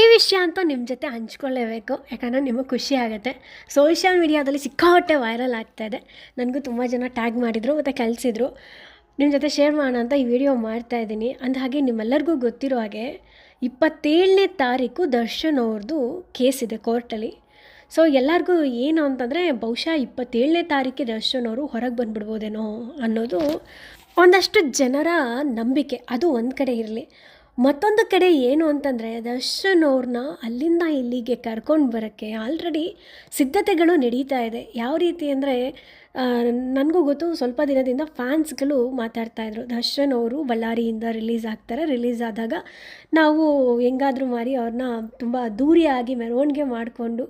ಈ ವಿಷಯ ಅಂತ ನಿಮ್ಮ ಜೊತೆ ಹಂಚ್ಕೊಳ್ಳೇಬೇಕು, ಯಾಕಂದರೆ ನಿಮಗೆ ಖುಷಿ ಆಗುತ್ತೆ. ಸೋಷಿಯಲ್ ಮೀಡಿಯಾದಲ್ಲಿ ಸಿಕ್ಕಾಪಟ್ಟೆ ವೈರಲ್ ಆಗ್ತಾ ಇದೆ. ನನಗೂ ತುಂಬ ಜನ ಟ್ಯಾಗ್ ಮಾಡಿದರು ಮತ್ತು ಕಲಿಸಿದ್ರು. ನಿಮ್ಮ ಜೊತೆ ಶೇರ್ ಮಾಡೋಣ ಅಂತ ಈ ವಿಡಿಯೋ ಮಾಡ್ತಾ ಇದ್ದೀನಿ. ಅಂದ ಹಾಗೆ ನಿಮ್ಮೆಲ್ಲರಿಗೂ ಗೊತ್ತಿರೋ ಹಾಗೆ ಇಪ್ಪತ್ತೇಳನೇ ತಾರೀಕು ದರ್ಶನ್ ಅವ್ರದ್ದು ಕೇಸ್ ಇದೆ ಕೋರ್ಟಲ್ಲಿ ಸೊ ಎಲ್ಲರಿಗೂ ಏನು ಅಂತಂದರೆ ಬಹುಶಃ ಇಪ್ಪತ್ತೇಳನೇ ತಾರೀಕಿಗೆ ದರ್ಶನ್ ಅವರು ಹೊರಗೆ ಬಂದುಬಿಡ್ಬೋದೇನೋ ಅನ್ನೋದು ಒಂದಷ್ಟು ಜನರ ನಂಬಿಕೆ. ಅದು ಒಂದು ಕಡೆ ಇರಲಿ. ಮತ್ತೊಂದು ಕಡೆ ಏನು ಅಂತಂದರೆ ದರ್ಶನ್ ಅವ್ರನ್ನ ಅಲ್ಲಿಂದ ಇಲ್ಲಿಗೆ ಕರ್ಕೊಂಡು ಬರೋಕ್ಕೆ ಆಲ್ರೆಡಿ ಸಿದ್ಧತೆಗಳು ನಡೀತಾ ಇದೆ. ಯಾವ ರೀತಿ ಅಂದರೆ ನನಗೂ ಗೊತ್ತು ಸ್ವಲ್ಪ ದಿನದಿಂದ ಫ್ಯಾನ್ಸ್ಗಳು ಮಾತಾಡ್ತಾ ಇದ್ರು. ದರ್ಶನ್ ಅವರು ಬಳ್ಳಾರಿಯಿಂದ ರಿಲೀಸ್ ಆಗ್ತಾರೆ. ರಿಲೀಸ್ ಆದಾಗ ನಾವು ಹೆಂಗಾದರೂ ಮಾರಿ ಅವ್ರನ್ನ ತುಂಬ ದೂರಿಯಾಗಿ ಮೆರವಣಿಗೆ ಮಾಡಿಕೊಂಡು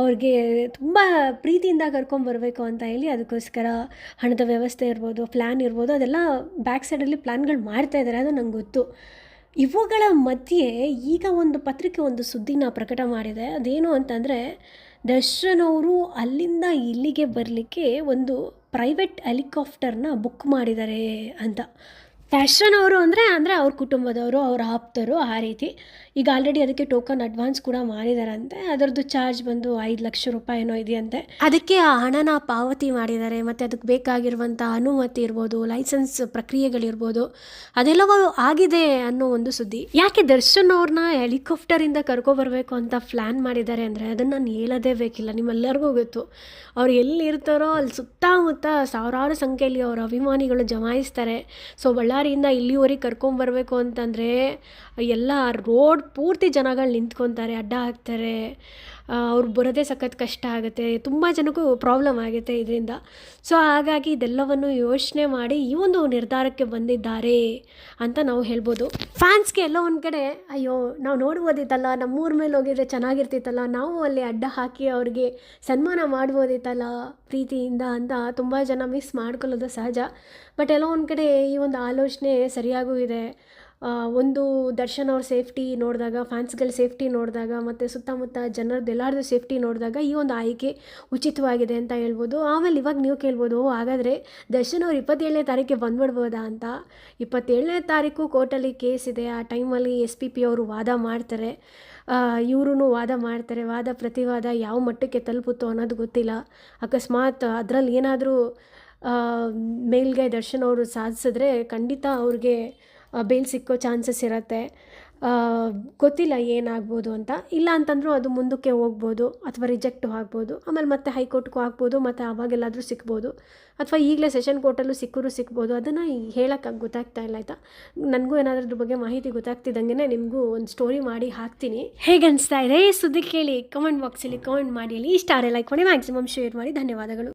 ಅವ್ರಿಗೆ ತುಂಬ ಪ್ರೀತಿಯಿಂದ ಕರ್ಕೊಂಬರ್ಬೇಕು ಅಂತ ಹೇಳಿ ಅದಕ್ಕೋಸ್ಕರ ಹಣದ ವ್ಯವಸ್ಥೆ ಇರ್ಬೋದು ಪ್ಲ್ಯಾನ್ ಇರ್ಬೋದು, ಅದೆಲ್ಲ ಬ್ಯಾಕ್ ಸೈಡಲ್ಲಿ ಪ್ಲ್ಯಾನ್ಗಳು ಮಾಡ್ತಾ ಇದ್ದಾರೆ ಅದು ನಂಗೆ ಗೊತ್ತು. ಇವುಗಳ ಮಧ್ಯೆ ಈಗ ಒಂದು ಪತ್ರಿಕೆ ಒಂದು ಸುದ್ದಿನ ಪ್ರಕಟ ಮಾಡಿದೆ. ಅದೇನು ಅಂತಂದರೆ ದರ್ಶನ್ ಅವರು ಅಲ್ಲಿಂದ ಇಲ್ಲಿಗೆ ಬರಲಿಕ್ಕೆ ಒಂದು ಪ್ರೈವೇಟ್ ಹೆಲಿಕಾಪ್ಟರ್ನ ಬುಕ್ ಮಾಡಿದ್ದಾರೆ ಅಂತ. ದರ್ಶನ್ ಅವರು ಅಂದರೆ ಅಂದರೆ ಅವ್ರ ಕುಟುಂಬದವರು ಅವ್ರ ಆಪ್ತರು ಆ ರೀತಿ. ಈಗ ಆಲ್ರೆಡಿ ಅದಕ್ಕೆ ಟೋಕನ್ ಅಡ್ವಾನ್ಸ್ ಕೂಡ ಮಾಡಿದಾರಂತೆ. ಅದರದ್ದು ಚಾರ್ಜ್ ಬಂದು ಐದು ಲಕ್ಷ ರೂಪಾಯಿ ಏನೋ ಇದೆಯಂತೆ. ಅದಕ್ಕೆ ಆ ಹಣನ ಪಾವತಿ ಮಾಡಿದ್ದಾರೆ. ಮತ್ತು ಅದಕ್ಕೆ ಬೇಕಾಗಿರುವಂಥ ಅನುಮತಿ ಇರ್ಬೋದು ಲೈಸೆನ್ಸ್ ಪ್ರಕ್ರಿಯೆಗಳಿರ್ಬೋದು ಅದೆಲ್ಲವೂ ಆಗಿದೆ ಅನ್ನೋ ಒಂದು ಸುದ್ದಿ. ಯಾಕೆ ದರ್ಶನ್ ಅವ್ರನ್ನ ಹೆಲಿಕಾಪ್ಟರಿಂದ ಕರ್ಕೊಬರ್ಬೇಕು ಅಂತ ಪ್ಲ್ಯಾನ್ ಮಾಡಿದ್ದಾರೆ ಅಂದರೆ ಅದನ್ನು ನಾನು ಹೇಳೋದೇ ಬೇಕಿಲ್ಲ. ನಿಮ್ಮೆಲ್ಲರಿಗೂ ಗೊತ್ತು. ಅವ್ರು ಎಲ್ಲಿರ್ತಾರೋ ಅಲ್ಲಿ ಸುತ್ತಮುತ್ತ ಸಾವಿರಾರು ಸಂಖ್ಯೆಯಲ್ಲಿ ಅವರ ಅಭಿಮಾನಿಗಳು ಜಮಾಯಿಸ್ತಾರೆ. ಸೊ ಬಳ್ಳಾರಿಯಿಂದ ಇಲ್ಲಿವರೆಗೆ ಕರ್ಕೊಂಬರ್ಬೇಕು ಅಂತಂದರೆ ಎಲ್ಲ ರೋಡ್ ಪೂರ್ತಿ ಜನಗಳು ನಿಂತ್ಕೊತಾರೆ ಅಡ್ಡ ಹಾಕ್ತಾರೆ. ಅವ್ರು ಬರೋದೇ ಸಖತ್ ಕಷ್ಟ ಆಗುತ್ತೆ. ತುಂಬ ಜನಕ್ಕೂ ಪ್ರಾಬ್ಲಮ್ ಆಗುತ್ತೆ ಇದರಿಂದ. ಸೊ ಹಾಗಾಗಿ ಇದೆಲ್ಲವನ್ನು ಯೋಚನೆ ಮಾಡಿ ಈ ಒಂದು ನಿರ್ಧಾರಕ್ಕೆ ಬಂದಿದ್ದಾರೆ ಅಂತ ನಾವು ಹೇಳ್ಬೋದು. ಫ್ಯಾನ್ಸ್ಗೆ ಎಲ್ಲ ಒಂದು ಕಡೆ, ಅಯ್ಯೋ, ನಾವು ನೋಡ್ಬೋದಿತ್ತಲ್ಲ, ನಮ್ಮೂರ ಮೇಲೆ ಹೋಗಿದ್ರೆ ಚೆನ್ನಾಗಿರ್ತಿತ್ತಲ್ಲ, ನಾವು ಅಲ್ಲಿ ಅಡ್ಡ ಹಾಕಿ ಅವ್ರಿಗೆ ಸನ್ಮಾನ ಮಾಡ್ಬೋದಿತ್ತಲ್ಲ ಪ್ರೀತಿಯಿಂದ ಅಂತ ತುಂಬ ಜನ ಮಿಸ್ ಮಾಡ್ಕೊಳ್ಳೋದು ಸಹಜ. ಬಟ್ ಎಲ್ಲ ಒಂದು ಕಡೆ ಈ ಒಂದು ಆಲೋಚನೆ ಸರಿಯಾಗೂ ಇದೆ. ಒಂದು ದರ್ಶನ್ ಅವ್ರ ಸೇಫ್ಟಿ ನೋಡಿದಾಗ ಫ್ಯಾನ್ಸ್ಗಳ ಸೇಫ್ಟಿ ನೋಡಿದಾಗ ಮತ್ತು ಸುತ್ತಮುತ್ತ ಜನರದ್ದು ಎಲ್ಲರದ್ದು ಸೇಫ್ಟಿ ನೋಡಿದಾಗ ಈ ಒಂದು ಆಯ್ಕೆ ಉಚಿತವಾಗಿದೆ ಅಂತ ಹೇಳ್ಬೋದು. ಆಮೇಲೆ ಇವಾಗ ನೀವು ಕೇಳ್ಬೋದು "ಓ, ಹಾಗಾದರೆ ದರ್ಶನ್ ಅವ್ರು ಇಪ್ಪತ್ತೇಳನೇ ತಾರೀಕಿಗೆ ಬಂದ್ಬಿಡ್ಬೋದಾ ಅಂತ. ಇಪ್ಪತ್ತೇಳನೇ ತಾರೀಕು ಕೋರ್ಟಲ್ಲಿ ಕೇಸ್ ಇದೆ ಆ ಟೈಮಲ್ಲಿ ಎಸ್ ಪಿ ಪಿ ಅವರು ವಾದ ಮಾಡ್ತಾರೆ. ಇವರು ವಾದ ಮಾಡ್ತಾರೆ ವಾದ ಪ್ರತಿವಾದ ಯಾವ ಮಟ್ಟಕ್ಕೆ ತಲುಪುತ್ತೋ ಅನ್ನೋದು ಗೊತ್ತಿಲ್ಲ. ಅಕಸ್ಮಾತ್ ಅದರಲ್ಲಿ ಏನಾದರೂ ಮೇಲ್ಗೆ ದರ್ಶನ್ ಅವರು ಸಾಧಿಸಿದ್ರೆ ಖಂಡಿತ ಅವ್ರಿಗೆ ಬೇಲ್ ಸಿಕ್ಕೋ ಚಾನ್ಸಸ್ ಇರುತ್ತೆ. ಗೊತ್ತಿಲ್ಲ ಏನಾಗ್ಬೋದು ಅಂತ. ಇಲ್ಲ ಅಂತಂದರೂ ಅದು ಮುಂದಕ್ಕೆ ಹೋಗ್ಬೋದು ಅಥವಾ ರಿಜೆಕ್ಟು ಆಗ್ಬೋದು. ಆಮೇಲೆ ಮತ್ತೆ ಹೈಕೋರ್ಟ್ಗೂ ಆಗ್ಬೋದು, ಮತ್ತು ಆವಾಗೆಲ್ಲಾದರೂ ಸಿಕ್ಬೋದು ಅಥವಾ ಈಗಲೇ ಸೆಷನ್ ಕೋರ್ಟಲ್ಲೂ ಸಿಕ್ಕರೂ ಸಿಕ್ಬೋದು ಅದನ್ನು ಹೇಳೋಕ್ಕೆ ಗೊತ್ತಾಗ್ತಾ ಇಲ್ಲ, ಆಯಿತಾ? ನನಗೂ ಏನಾದರೂ ಬಗ್ಗೆ ಮಾಹಿತಿ ಗೊತ್ತಾಗ್ತಿದ್ದಂಗೆ ನಿಮಗೂ ಒಂದು ಸ್ಟೋರಿ ಮಾಡಿ ಹಾಕ್ತೀನಿ. ಹೇಗೆ ಅನಿಸ್ತಾ ಇದೆ? ಸುದ್ದಿ ಕೇಳಿ ಕಮೆಂಟ್ ಬಾಕ್ಸಲ್ಲಿ ಕಮೆಂಟ್ ಮಾಡಿ. ಅಲ್ಲಿ ಇಷ್ಟ ಲೈಕ್ ಮಾಡಿ ಮ್ಯಾಕ್ಸಿಮಮ್ ಶೇರ್ ಮಾಡಿ. ಧನ್ಯವಾದಗಳು.